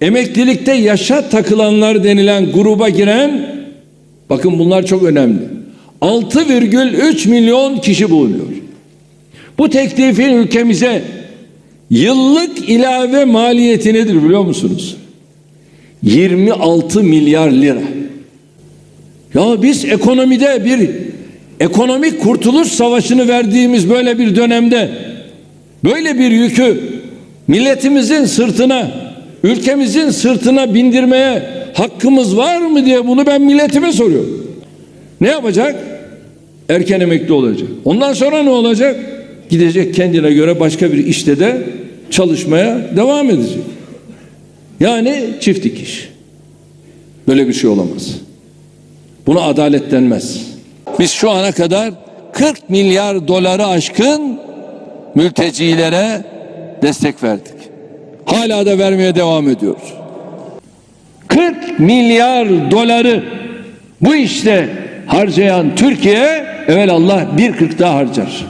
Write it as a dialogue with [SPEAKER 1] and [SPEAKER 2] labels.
[SPEAKER 1] emeklilikte yaşa takılanlar denilen gruba giren bakın bunlar çok önemli. 6,3 milyon kişi bulunuyor. Bu teklifin ülkemize yıllık ilave maliyeti nedir biliyor musunuz? 26 milyar lira. Ya biz ekonomide bir ekonomik kurtuluş savaşını verdiğimiz böyle bir dönemde böyle bir yükü milletimizin sırtına, ülkemizin sırtına bindirmeye hakkımız var mı diye bunu ben milletime soruyorum. Ne yapacak? Erken emekli olacak. Ondan sonra ne olacak? Gidecek kendine göre başka bir işte de çalışmaya devam edecek. Yani çift dikiş. Böyle bir şey olamaz. Buna adalet denmez. Biz şu ana kadar 40 milyar doları aşkın mültecilere destek verdik. Hala da vermeye devam ediyoruz. 40 milyar doları bu işte harcayan Türkiye evvel Allah bir 40 daha harcar.